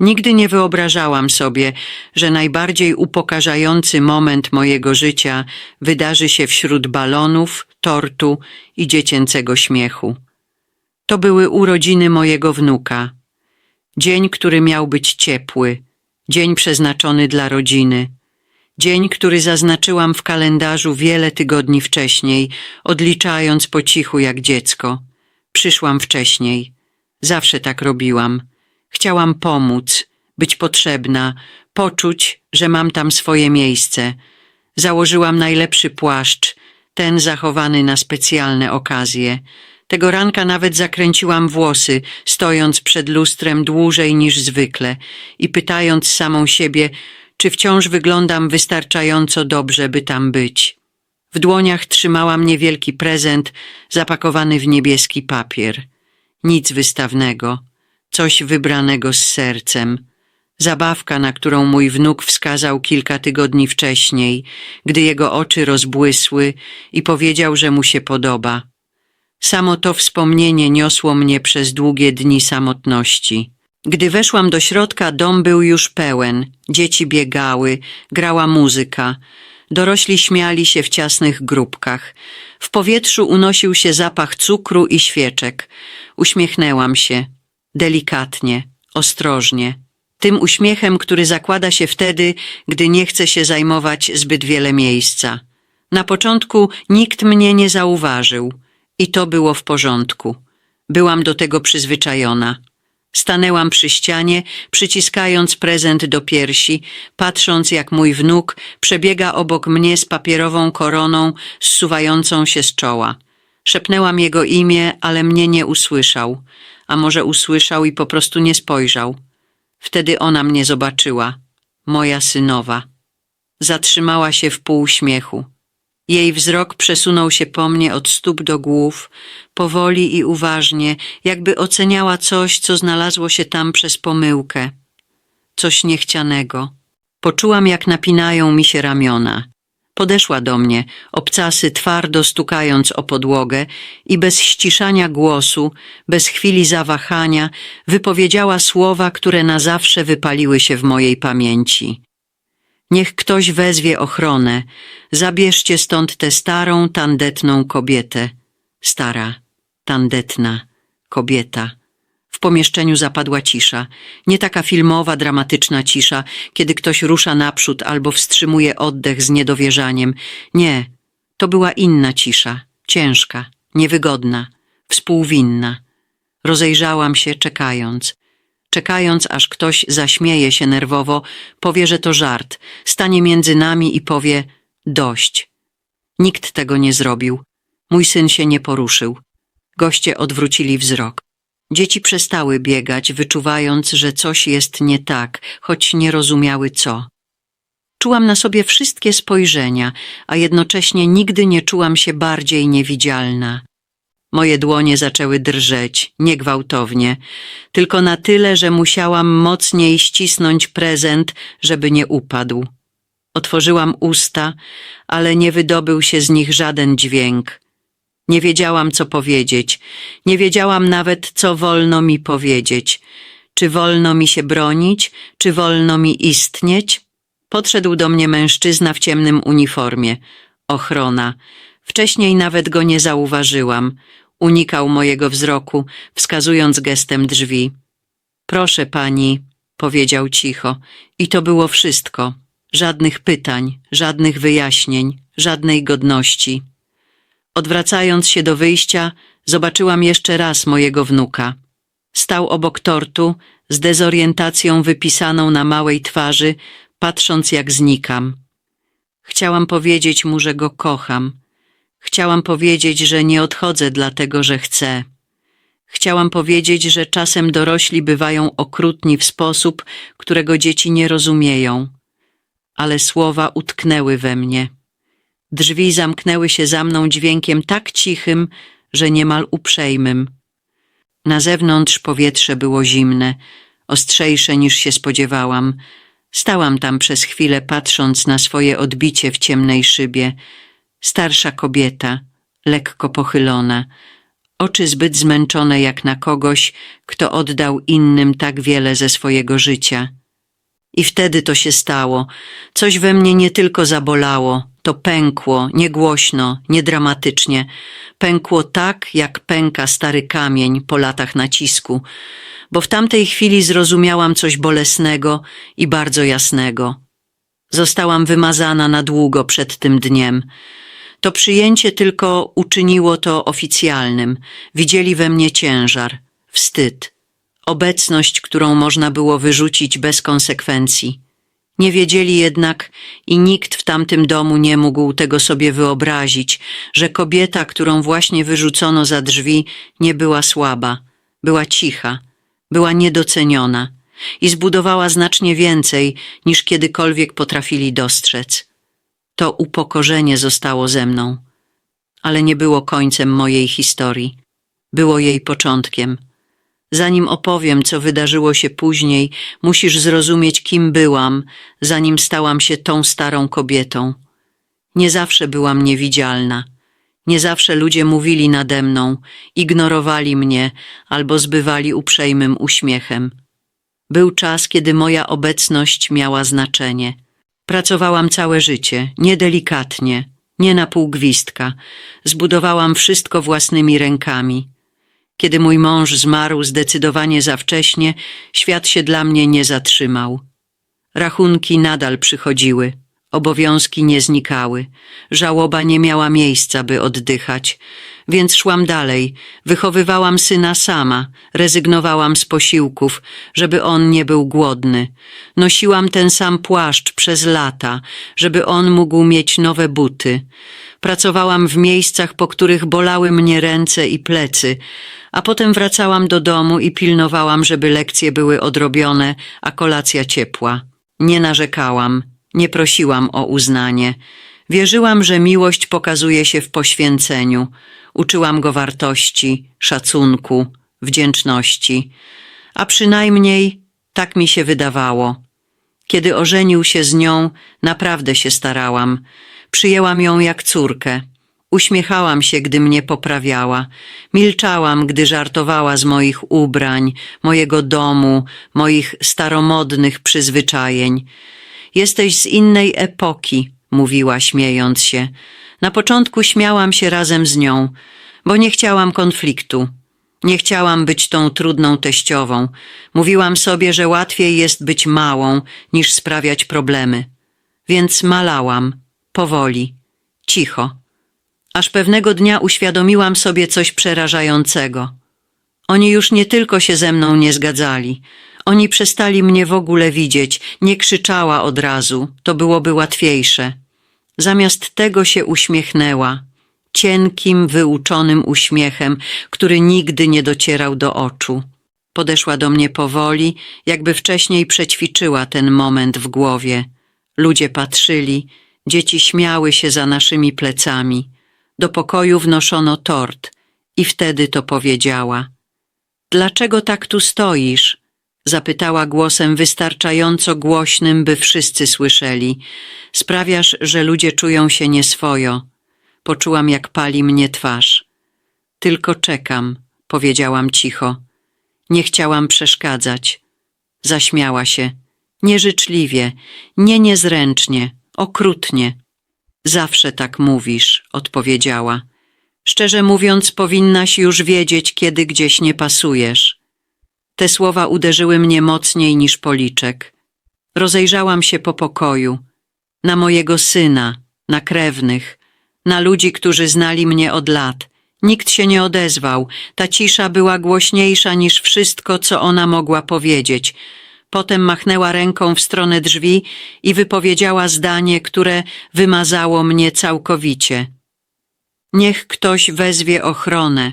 Nigdy nie wyobrażałam sobie, że najbardziej upokarzający moment mojego życia wydarzy się wśród balonów, tortu i dziecięcego śmiechu. To były urodziny mojego wnuka. Dzień, który miał być ciepły, dzień przeznaczony dla rodziny. Dzień, który zaznaczyłam w kalendarzu wiele tygodni wcześniej, odliczając po cichu jak dziecko. Przyszłam wcześniej. Zawsze tak robiłam. Chciałam pomóc, być potrzebna, poczuć, że mam tam swoje miejsce. Założyłam najlepszy płaszcz, ten zachowany na specjalne okazje. Tego ranka nawet zakręciłam włosy, stojąc przed lustrem dłużej niż zwykle i pytając samą siebie, czy wciąż wyglądam wystarczająco dobrze, by tam być. W dłoniach trzymałam niewielki prezent zapakowany w niebieski papier. Nic wystawnego, coś wybranego z sercem. Zabawka, na którą mój wnuk wskazał kilka tygodni wcześniej, gdy jego oczy rozbłysły i powiedział, że mu się podoba. Samo to wspomnienie niosło mnie przez długie dni samotności. Gdy weszłam do środka, dom był już pełen. Dzieci biegały, grała muzyka. Dorośli śmiali się w ciasnych grupkach. W powietrzu unosił się zapach cukru i świeczek. Uśmiechnęłam się. Delikatnie, ostrożnie. Tym uśmiechem, który zakłada się wtedy, gdy nie chce się zajmować zbyt wiele miejsca. Na początku nikt mnie nie zauważył i to było w porządku. Byłam do tego przyzwyczajona. Stanęłam przy ścianie, przyciskając prezent do piersi, patrząc jak mój wnuk przebiega obok mnie z papierową koroną zsuwającą się z czoła. Szepnęłam jego imię, ale mnie nie usłyszał, a może usłyszał i po prostu nie spojrzał. Wtedy ona mnie zobaczyła, moja synowa. Zatrzymała się w półśmiechu. Jej wzrok przesunął się po mnie od stóp do głów, powoli i uważnie, jakby oceniała coś, co znalazło się tam przez pomyłkę. Coś niechcianego. Poczułam, jak napinają mi się ramiona. Podeszła do mnie, obcasy twardo stukając o podłogę i bez ściszania głosu, bez chwili zawahania, wypowiedziała słowa, które na zawsze wypaliły się w mojej pamięci. Niech ktoś wezwie ochronę. Zabierzcie stąd tę starą, tandetną kobietę. Stara, tandetna kobieta. W pomieszczeniu zapadła cisza. Nie taka filmowa, dramatyczna cisza, kiedy ktoś rusza naprzód albo wstrzymuje oddech z niedowierzaniem. Nie, to była inna cisza. Ciężka, niewygodna, współwinna. Rozejrzałam się, czekając czekając aż ktoś zaśmieje się nerwowo, powie, że to żart, stanie między nami i powie dość. Nikt tego nie zrobił. Mój syn się nie poruszył. Goście odwrócili wzrok. Dzieci przestały biegać, wyczuwając, że coś jest nie tak, choć nie rozumiały co. Czułam na sobie wszystkie spojrzenia, a jednocześnie nigdy nie czułam się bardziej niewidzialna. Moje dłonie zaczęły drżeć, niegwałtownie, tylko na tyle, że musiałam mocniej ścisnąć prezent, żeby nie upadł. Otworzyłam usta, ale nie wydobył się z nich żaden dźwięk. Nie wiedziałam, co powiedzieć, nie wiedziałam nawet, co wolno mi powiedzieć. Czy wolno mi się bronić, czy wolno mi istnieć? Podszedł do mnie mężczyzna w ciemnym uniformie. Ochrona. Wcześniej nawet go nie zauważyłam. Unikał mojego wzroku, wskazując gestem drzwi. Proszę pani, powiedział cicho, i to było wszystko. Żadnych pytań, żadnych wyjaśnień, żadnej godności. Odwracając się do wyjścia, zobaczyłam jeszcze raz mojego wnuka. Stał obok tortu, z dezorientacją wypisaną na małej twarzy, patrząc jak znikam. Chciałam powiedzieć mu, że go kocham. Chciałam powiedzieć, że nie odchodzę dlatego, że chcę. Chciałam powiedzieć, że czasem dorośli bywają okrutni w sposób, którego dzieci nie rozumieją. Ale słowa utknęły we mnie. Drzwi zamknęły się za mną dźwiękiem tak cichym, że niemal uprzejmym. Na zewnątrz powietrze było zimne, ostrzejsze niż się spodziewałam. Stałam tam przez chwilę, patrząc na swoje odbicie w ciemnej szybie. Starsza kobieta, lekko pochylona, oczy zbyt zmęczone jak na kogoś, kto oddał innym tak wiele ze swojego życia. I wtedy to się stało. Coś we mnie nie tylko zabolało, to pękło, niegłośno, niedramatycznie. Pękło tak, jak pęka stary kamień po latach nacisku, bo w tamtej chwili zrozumiałam coś bolesnego i bardzo jasnego. Zostałam wymazana na długo przed tym dniem. To przyjęcie tylko uczyniło to oficjalnym. Widzieli we mnie ciężar, wstyd, obecność, którą można było wyrzucić bez konsekwencji. Nie wiedzieli jednak i nikt w tamtym domu nie mógł tego sobie wyobrazić, że kobieta, którą właśnie wyrzucono za drzwi, nie była słaba, była cicha, była niedoceniona i zbudowała znacznie więcej niż kiedykolwiek potrafili dostrzec. To upokorzenie zostało ze mną, ale nie było końcem mojej historii. Było jej początkiem. Zanim opowiem, co wydarzyło się później, musisz zrozumieć, kim byłam, zanim stałam się tą starą kobietą. Nie zawsze byłam niewidzialna. Nie zawsze ludzie mówili nade mną, ignorowali mnie albo zbywali uprzejmym uśmiechem. Był czas, kiedy moja obecność miała znaczenie. Pracowałam całe życie, niedelikatnie, nie na pół gwizdka. Zbudowałam wszystko własnymi rękami. Kiedy mój mąż zmarł zdecydowanie za wcześnie, świat się dla mnie nie zatrzymał. Rachunki nadal przychodziły, obowiązki nie znikały, żałoba nie miała miejsca, by oddychać, więc szłam dalej, wychowywałam syna sama, rezygnowałam z posiłków, żeby on nie był głodny. Nosiłam ten sam płaszcz przez lata, żeby on mógł mieć nowe buty. Pracowałam w miejscach, po których bolały mnie ręce i plecy, a potem wracałam do domu i pilnowałam, żeby lekcje były odrobione, a kolacja ciepła. Nie narzekałam, nie prosiłam o uznanie. Wierzyłam, że miłość pokazuje się w poświęceniu. Uczyłam go wartości, szacunku, wdzięczności, a przynajmniej tak mi się wydawało. Kiedy ożenił się z nią, naprawdę się starałam. Przyjęłam ją jak córkę. Uśmiechałam się, gdy mnie poprawiała. Milczałam, gdy żartowała z moich ubrań, mojego domu, moich staromodnych przyzwyczajeń. Jesteś z innej epoki, mówiła, śmiejąc się. Na początku śmiałam się razem z nią, bo nie chciałam konfliktu. Nie chciałam być tą trudną teściową. Mówiłam sobie, że łatwiej jest być małą, niż sprawiać problemy. Więc malałam, powoli, cicho. Aż pewnego dnia uświadomiłam sobie coś przerażającego. Oni już nie tylko się ze mną nie zgadzali, oni przestali mnie w ogóle widzieć, nie krzyczała od razu, to byłoby łatwiejsze. Zamiast tego się uśmiechnęła, cienkim, wyuczonym uśmiechem, który nigdy nie docierał do oczu. Podeszła do mnie powoli, jakby wcześniej przećwiczyła ten moment w głowie. Ludzie patrzyli, dzieci śmiały się za naszymi plecami. Do pokoju wnoszono tort i wtedy to powiedziała. Dlaczego tak tu stoisz? Zapytała głosem wystarczająco głośnym, by wszyscy słyszeli. Sprawiasz, że ludzie czują się nieswojo. Poczułam, jak pali mnie twarz. Tylko czekam, powiedziałam cicho. Nie chciałam przeszkadzać. Zaśmiała się. Nieżyczliwie, nie niezręcznie, okrutnie. Zawsze tak mówisz, odpowiedziała. Szczerze mówiąc, powinnaś już wiedzieć, kiedy gdzieś nie pasujesz. Te słowa uderzyły mnie mocniej niż policzek. Rozejrzałam się po pokoju, na mojego syna, na krewnych, na ludzi, którzy znali mnie od lat. Nikt się nie odezwał, ta cisza była głośniejsza niż wszystko, co ona mogła powiedzieć. Potem machnęła ręką w stronę drzwi i wypowiedziała zdanie, które wymazało mnie całkowicie. Niech ktoś wezwie ochronę.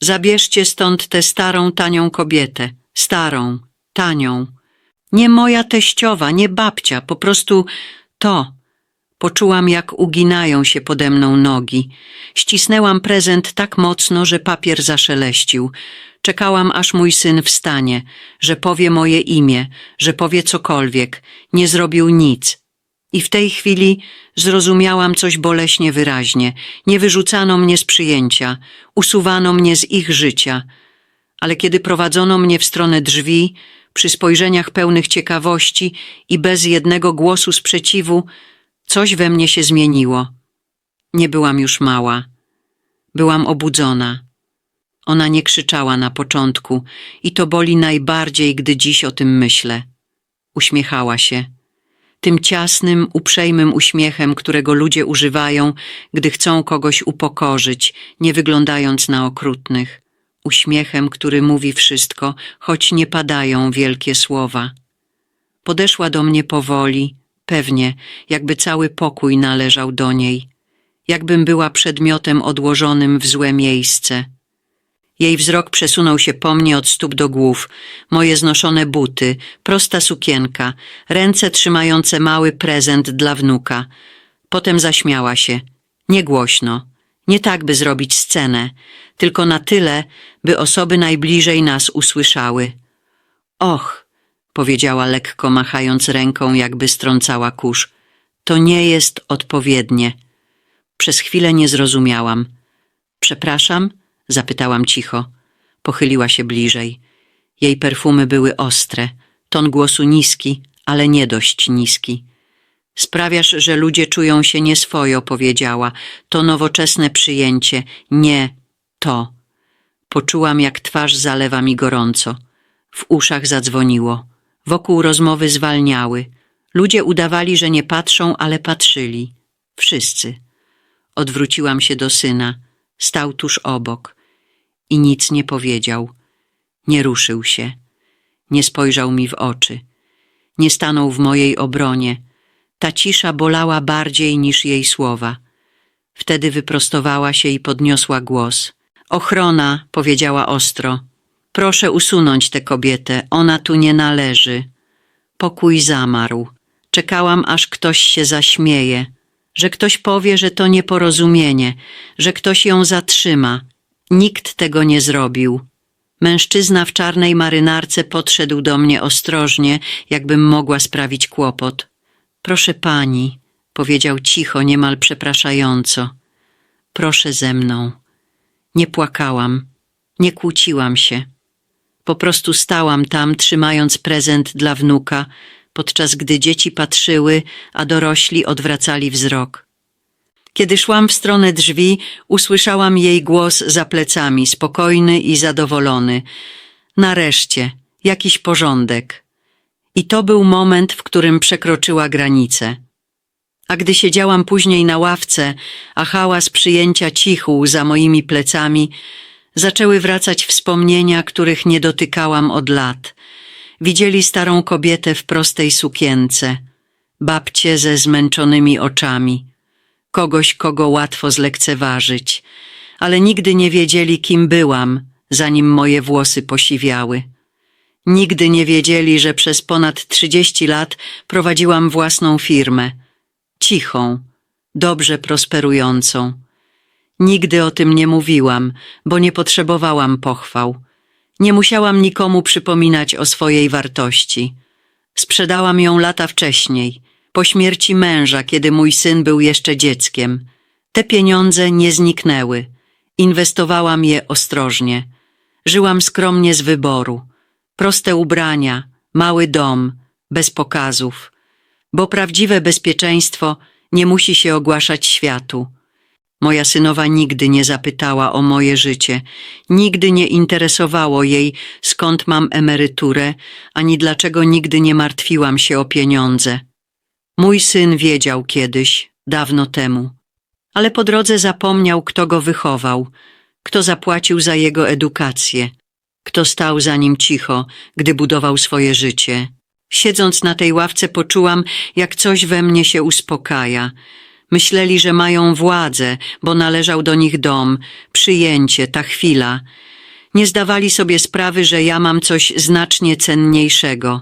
Zabierzcie stąd tę starą, tanią kobietę. Starą, tanią. Nie moja teściowa, nie babcia, po prostu to. Poczułam, jak uginają się pode mną nogi. Ścisnęłam prezent tak mocno, że papier zaszeleścił. Czekałam, aż mój syn wstanie, że powie moje imię, że powie cokolwiek. Nie zrobił nic. I w tej chwili zrozumiałam coś boleśnie wyraźnie. Nie wyrzucano mnie z przyjęcia, usuwano mnie z ich życia. Ale kiedy prowadzono mnie w stronę drzwi, przy spojrzeniach pełnych ciekawości i bez jednego głosu sprzeciwu, coś we mnie się zmieniło. Nie byłam już mała. Byłam obudzona. Ona nie krzyczała na początku i to boli najbardziej, gdy dziś o tym myślę. Uśmiechała się. Tym ciasnym, uprzejmym uśmiechem, którego ludzie używają, gdy chcą kogoś upokorzyć, nie wyglądając na okrutnych. Uśmiechem, który mówi wszystko, choć nie padają wielkie słowa. Podeszła do mnie powoli, pewnie, jakby cały pokój należał do niej, jakbym była przedmiotem odłożonym w złe miejsce. Jej wzrok przesunął się po mnie od stóp do głów, moje znoszone buty, prosta sukienka, ręce trzymające mały prezent dla wnuka. Potem zaśmiała się. Nie głośno, nie tak, by zrobić scenę, tylko na tyle, by osoby najbliżej nas usłyszały. Och, powiedziała lekko machając ręką, jakby strącała kurz. To nie jest odpowiednie. Przez chwilę nie zrozumiałam. Przepraszam? Zapytałam cicho. Pochyliła się bliżej. Jej perfumy były ostre, ton głosu niski, ale nie dość niski. Sprawiasz, że ludzie czują się nieswojo, powiedziała. To nowoczesne przyjęcie. Nie, to. Poczułam, jak twarz zalewa mi gorąco. W uszach zadzwoniło. Wokół rozmowy zwalniały. Ludzie udawali, że nie patrzą, ale patrzyli. Wszyscy. Odwróciłam się do syna. Stał tuż obok. I nic nie powiedział. Nie ruszył się. Nie spojrzał mi w oczy. Nie stanął w mojej obronie. Ta cisza bolała bardziej niż jej słowa. Wtedy wyprostowała się i podniosła głos. Ochrona, powiedziała ostro. Proszę usunąć tę kobietę, ona tu nie należy. Pokój zamarł. Czekałam, aż ktoś się zaśmieje, że ktoś powie, że to nieporozumienie, że ktoś ją zatrzyma. Nikt tego nie zrobił. Mężczyzna w czarnej marynarce podszedł do mnie ostrożnie, jakbym mogła sprawić kłopot. Proszę pani, powiedział cicho, niemal przepraszająco. Proszę ze mną. Nie płakałam, nie kłóciłam się. Po prostu stałam tam, trzymając prezent dla wnuka, podczas gdy dzieci patrzyły, a dorośli odwracali wzrok. Kiedy szłam w stronę drzwi, usłyszałam jej głos za plecami, spokojny i zadowolony. Nareszcie, jakiś porządek. I to był moment, w którym przekroczyła granicę. A gdy siedziałam później na ławce, a hałas przyjęcia cichł za moimi plecami, zaczęły wracać wspomnienia, których nie dotykałam od lat. Widzieli starą kobietę w prostej sukience, babcię ze zmęczonymi oczami, kogoś, kogo łatwo zlekceważyć, ale nigdy nie wiedzieli, kim byłam, zanim moje włosy posiwiały. Nigdy nie wiedzieli, że przez ponad trzydzieści lat prowadziłam własną firmę. Cichą, dobrze prosperującą. Nigdy o tym nie mówiłam, bo nie potrzebowałam pochwał. Nie musiałam nikomu przypominać o swojej wartości. Sprzedałam ją lata wcześniej, po śmierci męża, kiedy mój syn był jeszcze dzieckiem. Te pieniądze nie zniknęły. Inwestowałam je ostrożnie. Żyłam skromnie z wyboru. Proste ubrania, mały dom, bez pokazów. Bo prawdziwe bezpieczeństwo nie musi się ogłaszać światu. Moja synowa nigdy nie zapytała o moje życie, nigdy nie interesowało jej, skąd mam emeryturę, ani dlaczego nigdy nie martwiłam się o pieniądze. Mój syn wiedział kiedyś, dawno temu, ale po drodze zapomniał, kto go wychował, kto zapłacił za jego edukację, kto stał za nim cicho, gdy budował swoje życie. Siedząc na tej ławce poczułam, jak coś we mnie się uspokaja. Myśleli, że mają władzę, bo należał do nich dom, przyjęcie, ta chwila. Nie zdawali sobie sprawy, że ja mam coś znacznie cenniejszego.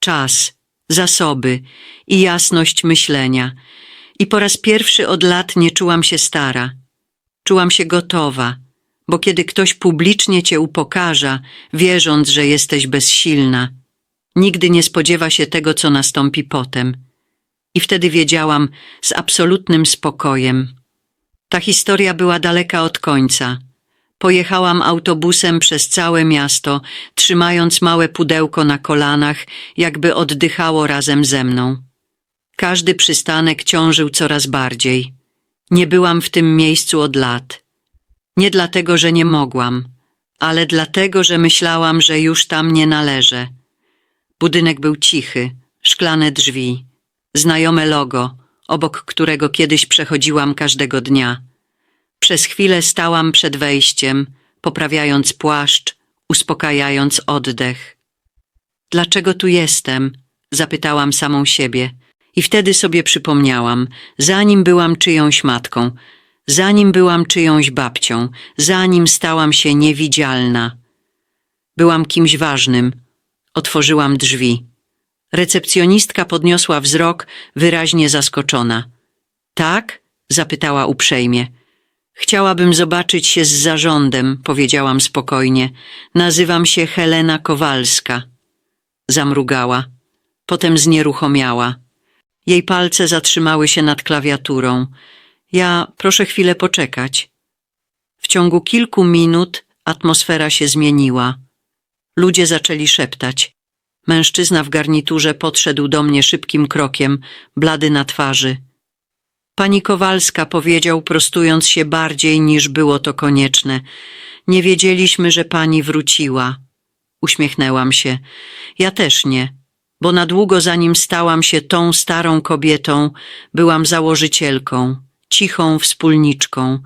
Czas, zasoby i jasność myślenia. I po raz pierwszy od lat nie czułam się stara. Czułam się gotowa, bo kiedy ktoś publicznie cię upokarza, wierząc, że jesteś bezsilna, nigdy nie spodziewa się tego, co nastąpi potem. I wtedy wiedziałam z absolutnym spokojem. Ta historia była daleka od końca. Pojechałam autobusem przez całe miasto, trzymając małe pudełko na kolanach, jakby oddychało razem ze mną. Każdy przystanek ciążył coraz bardziej. Nie byłam w tym miejscu od lat. Nie dlatego, że nie mogłam, ale dlatego, że myślałam, że już tam nie należę. Budynek był cichy, szklane drzwi, znajome logo, obok którego kiedyś przechodziłam każdego dnia. Przez chwilę stałam przed wejściem, poprawiając płaszcz, uspokajając oddech. Dlaczego tu jestem? Zapytałam samą siebie. I wtedy sobie przypomniałam, zanim byłam czyjąś matką, zanim byłam czyjąś babcią, zanim stałam się niewidzialna. Byłam kimś ważnym. Otworzyłam drzwi. Recepcjonistka podniosła wzrok, wyraźnie zaskoczona. Tak? zapytała uprzejmie. Chciałabym zobaczyć się z zarządem, powiedziałam spokojnie. Nazywam się Helena Kowalska. Zamrugała. Potem znieruchomiała. Jej palce zatrzymały się nad klawiaturą. Ja proszę chwilę poczekać. W ciągu kilku minut atmosfera się zmieniła. Ludzie zaczęli szeptać. Mężczyzna w garniturze podszedł do mnie szybkim krokiem, blady na twarzy. Pani Kowalska powiedział, prostując się bardziej niż było to konieczne. Nie wiedzieliśmy, że pani wróciła. Uśmiechnęłam się. Ja też nie, bo na długo zanim stałam się tą starą kobietą, byłam założycielką, cichą wspólniczką,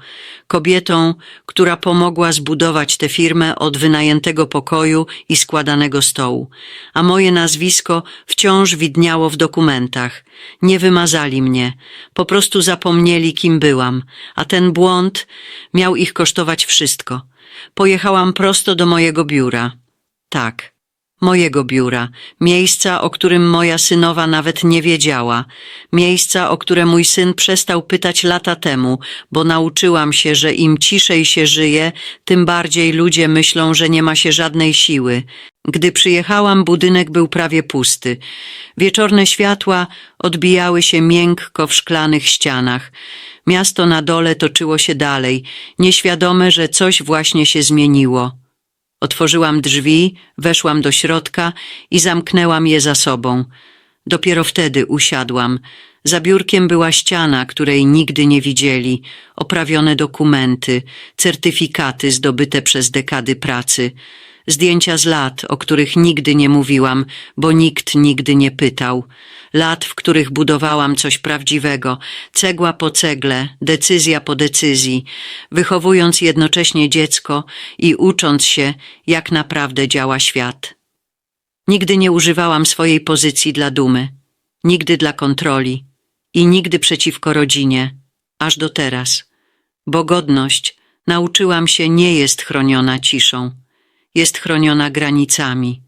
kobietą, która pomogła zbudować tę firmę od wynajętego pokoju i składanego stołu, a moje nazwisko wciąż widniało w dokumentach. Nie wymazali mnie, po prostu zapomnieli, kim byłam, a ten błąd miał ich kosztować wszystko. Pojechałam prosto do mojego biura. Tak, mojego biura, miejsca, o którym moja synowa nawet nie wiedziała, miejsca, o które mój syn przestał pytać lata temu, bo nauczyłam się, że im ciszej się żyje, tym bardziej ludzie myślą, że nie ma się żadnej siły. Gdy przyjechałam, budynek był prawie pusty. Wieczorne światła odbijały się miękko w szklanych ścianach. Miasto na dole toczyło się dalej, nieświadome, że coś właśnie się zmieniło. Otworzyłam drzwi, weszłam do środka i zamknęłam je za sobą. Dopiero wtedy usiadłam. Za biurkiem była ściana, której nigdy nie widzieli, oprawione dokumenty, certyfikaty zdobyte przez dekady pracy, zdjęcia z lat, o których nigdy nie mówiłam, bo nikt nigdy nie pytał, lat, w których budowałam coś prawdziwego, cegła po cegle, decyzja po decyzji, wychowując jednocześnie dziecko i ucząc się, jak naprawdę działa świat. Nigdy nie używałam swojej pozycji dla dumy, nigdy dla kontroli i nigdy przeciwko rodzinie, aż do teraz, bo godność, nauczyłam się, nie jest chroniona ciszą, jest chroniona granicami.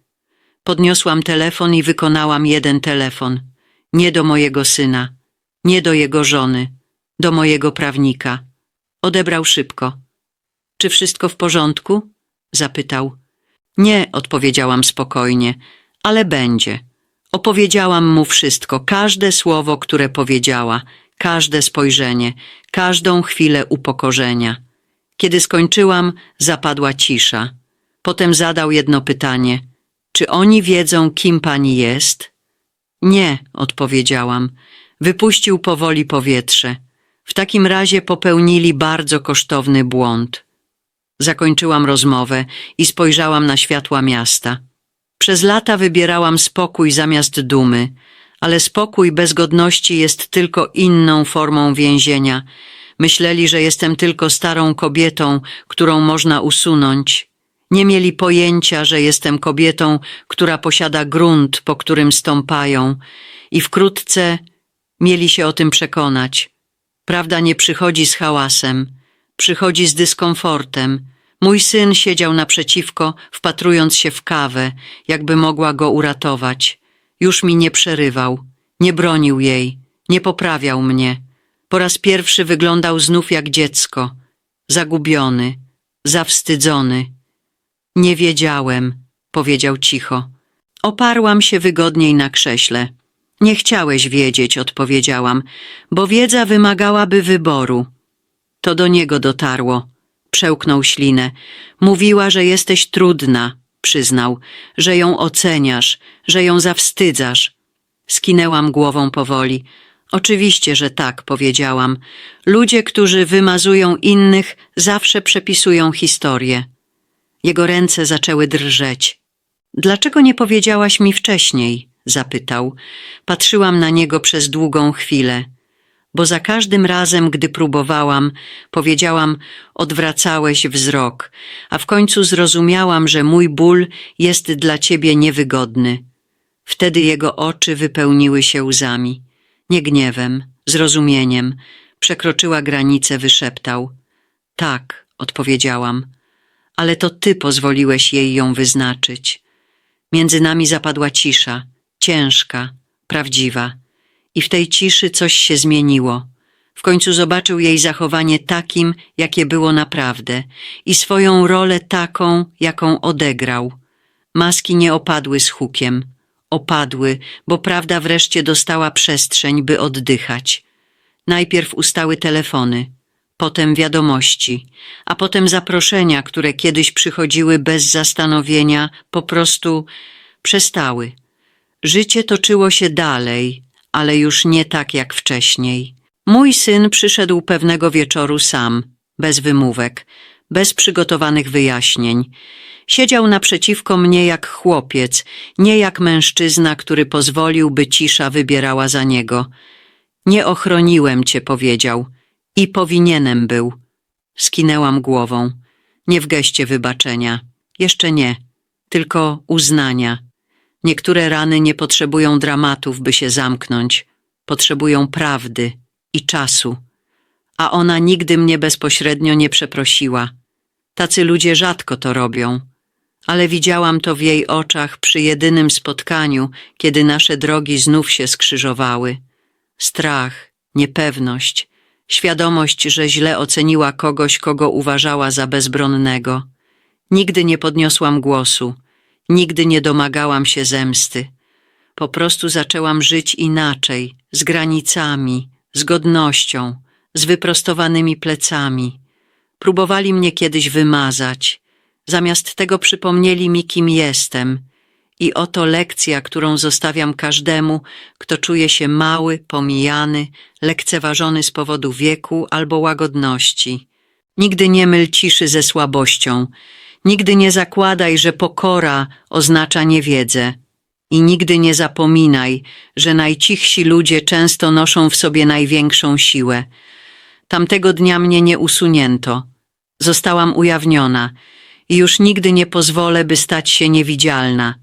Podniosłam telefon i wykonałam jeden telefon. Nie do mojego syna, nie do jego żony, do mojego prawnika. Odebrał szybko. Czy wszystko w porządku? zapytał. Nie, odpowiedziałam spokojnie, ale będzie. Opowiedziałam mu wszystko, każde słowo, które powiedziała, każde spojrzenie, każdą chwilę upokorzenia. Kiedy skończyłam, zapadła cisza. Potem zadał jedno pytanie. Czy oni wiedzą, kim pani jest? Nie, odpowiedziałam. Wypuścił powoli powietrze. W takim razie popełnili bardzo kosztowny błąd. Zakończyłam rozmowę i spojrzałam na światła miasta. Przez lata wybierałam spokój zamiast dumy, ale spokój bez godności jest tylko inną formą więzienia. Myśleli, że jestem tylko starą kobietą, którą można usunąć. Nie mieli pojęcia, że jestem kobietą, która posiada grunt, po którym stąpają, i wkrótce mieli się o tym przekonać. Prawda nie przychodzi z hałasem, przychodzi z dyskomfortem. Mój syn siedział naprzeciwko, wpatrując się w kawę, jakby mogła go uratować. Już mi nie przerywał, nie bronił jej, nie poprawiał mnie. Po raz pierwszy wyglądał znów jak dziecko, zagubiony, zawstydzony. Nie wiedziałem, powiedział cicho. Oparłam się wygodniej na krześle. Nie chciałeś wiedzieć, odpowiedziałam, bo wiedza wymagałaby wyboru. To do niego dotarło. Przełknął ślinę. Mówiła, że jesteś trudna, przyznał, że ją oceniasz, że ją zawstydzasz. Skinęłam głową powoli. Oczywiście, że tak, powiedziałam. Ludzie, którzy wymazują innych, zawsze przepisują historię. Jego ręce zaczęły drżeć. Dlaczego nie powiedziałaś mi wcześniej? zapytał. Patrzyłam na niego przez długą chwilę, bo za każdym razem, gdy próbowałam, powiedziałam, odwracałeś wzrok, a w końcu zrozumiałam, że mój ból jest dla ciebie niewygodny. Wtedy jego oczy wypełniły się łzami. Nie gniewem, zrozumieniem. Przekroczyła granicę, wyszeptał. Tak, odpowiedziałam, ale to ty pozwoliłeś jej ją wyznaczyć. Między nami zapadła cisza, ciężka, prawdziwa. I w tej ciszy coś się zmieniło. W końcu zobaczył jej zachowanie takim, jakie było naprawdę, i swoją rolę taką, jaką odegrał. Maski nie opadły z hukiem. Opadły, bo prawda wreszcie dostała przestrzeń, by oddychać. Najpierw ustały telefony, potem wiadomości, a potem zaproszenia, które kiedyś przychodziły bez zastanowienia, po prostu przestały. Życie toczyło się dalej, ale już nie tak jak wcześniej. Mój syn przyszedł pewnego wieczoru sam, bez wymówek, bez przygotowanych wyjaśnień. Siedział naprzeciwko mnie jak chłopiec, nie jak mężczyzna, który pozwolił, by cisza wybierała za niego. Nie ochroniłem cię, powiedział. I powinienem był. Skinęłam głową. Nie w geście wybaczenia. Jeszcze nie. Tylko uznania. Niektóre rany nie potrzebują dramatów, by się zamknąć. Potrzebują prawdy i czasu. A ona nigdy mnie bezpośrednio nie przeprosiła. Tacy ludzie rzadko to robią. Ale widziałam to w jej oczach przy jedynym spotkaniu, kiedy nasze drogi znów się skrzyżowały. Strach, niepewność, świadomość, że źle oceniła kogoś, kogo uważała za bezbronnego. Nigdy nie podniosłam głosu, nigdy nie domagałam się zemsty. Po prostu zaczęłam żyć inaczej, z granicami, z godnością, z wyprostowanymi plecami. Próbowali mnie kiedyś wymazać. Zamiast tego przypomnieli mi, kim jestem. I oto lekcja, którą zostawiam każdemu, kto czuje się mały, pomijany, lekceważony z powodu wieku albo łagodności. Nigdy nie myl ciszy ze słabością. Nigdy nie zakładaj, że pokora oznacza niewiedzę. I nigdy nie zapominaj, że najcichsi ludzie często noszą w sobie największą siłę. Tamtego dnia mnie nie usunięto. Zostałam ujawniona i już nigdy nie pozwolę, by stać się niewidzialna.